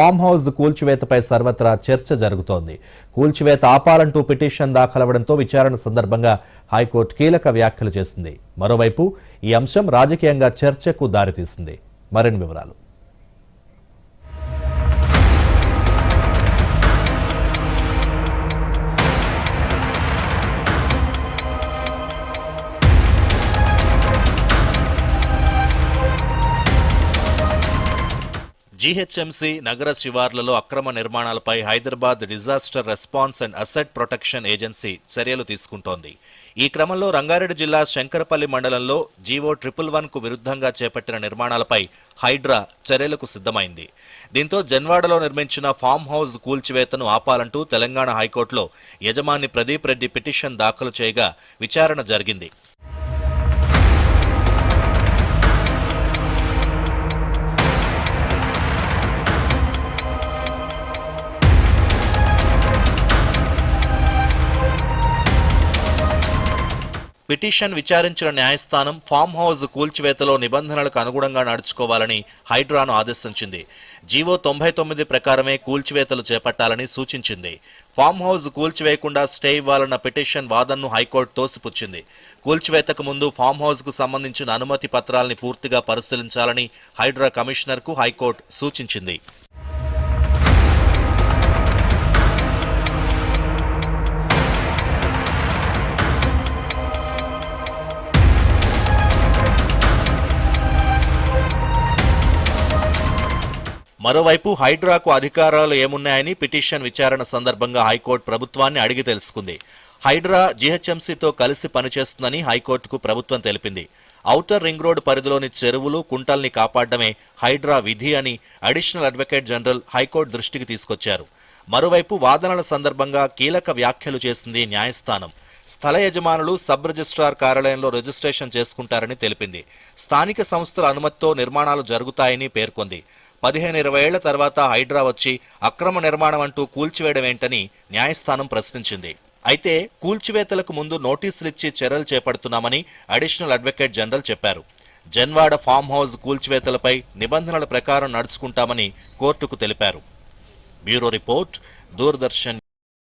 Farm house కూల్చివేతపై సర్వత్రా చర్చ జరుగుతోంది. కూల్చివేత ఆపాలంటూ పిటిషన్ దాఖలవడంతో విచారణ సందర్భంగా హైకోర్టు కీలక వ్యాఖ్యలు చేసింది. మరోవైపు ఈ అంశం రాజకీయంగా చర్చకు దారితీసింది. మరిన్ని వివరాలు. జీహెచ్ఎంసీ నగర శివార్లలో అక్రమ నిర్మాణాలపై Hyderabad disaster response and asset protection agency చర్యలు తీసుకుంటోంది. ఈ క్రమంలో రంగారెడ్డి జిల్లా శంకరపల్లి మండలంలో జీవో ట్రిపుల్ వన్కు విరుద్ధంగా చేపట్టిన నిర్మాణాలపై హైడ్రా చర్యలకు సిద్ధమైంది. దీంతో జన్వాడలో నిర్మించిన ఫామ్ హౌస్ కూల్చివేతను ఆపాలంటూ తెలంగాణ హైకోర్టులో యజమాని ప్రదీప్ రెడ్డి పిటిషన్ దాఖలు చేయగా విచారణ జరిగింది. పిటిషన్ విచారించిన న్యాయస్థానం ఫామ్ హౌస్ కూల్చివేతలో నిబంధనలకు అనుగుణంగా నడుచుకోవాలని హైడ్రాను ఆదేశించింది. జీవో తొంభై తొమ్మిది ప్రకారమే కూల్చివేతలు చేపట్టాలని సూచించింది. ఫామ్ హౌస్ కూల్చివేయకుండా స్టే ఇవ్వాలన్న పిటిషన్ వాదనను హైకోర్టు తోసిపుచ్చింది. కూల్చివేతకు ముందు ఫామ్ హౌజ్కు సంబంధించిన అనుమతి పత్రాల్ని పూర్తిగా పరిశీలించాలని హైడ్రా కమిషనర్కు హైకోర్టు సూచించింది. మరోవైపు హైడ్రాకు అధికారాలు ఏమున్నాయని పిటిషన్ విచారణ సందర్భంగా హైకోర్టు ప్రభుత్వాన్ని అడిగి తెలుసుకుంది. హైడ్రా జీహెచ్ఎంసీతో కలిసి పనిచేస్తుందని హైకోర్టుకు ప్రభుత్వం తెలిపింది. ఔటర్ రింగ్ రోడ్ పరిధిలోని చెరువులు కుంటల్ని కాపాడమే హైడ్రా విధి అని అడిషనల్ అడ్వకేట్ జనరల్ హైకోర్టు దృష్టికి తీసుకొచ్చారు. మరోవైపు వాదనల సందర్భంగా కీలక వ్యాఖ్యలు చేసింది న్యాయస్థానం. స్థల యజమానులు సబ్ రిజిస్ట్రార్ కార్యాలయంలో రిజిస్ట్రేషన్ చేసుకుంటారని తెలిపింది. స్థానిక సంస్థల అనుమతితో నిర్మాణాలు జరుగుతాయని పేర్కొంది. పదిహేను ఇరవై ఏళ్ళ తర్వాత హైడ్రా వచ్చి అక్రమ నిర్మాణం అంటూ కూల్చివేయడం ఏంటని న్యాయస్థానం ప్రశ్నించింది. అయితే కూల్చివేతలకు ముందు నోటీసులిచ్చి చర్యలు చేపడుతున్నామని అడిషనల్ అడ్వకేట్ జనరల్ చెప్పారు. జన్వాడ ఫామ్ హౌస్ కూల్చివేతలపై నిబంధనల ప్రకారం నడుచుకుంటామని కోర్టుకు తెలిపారు. Bureau report Doordarshan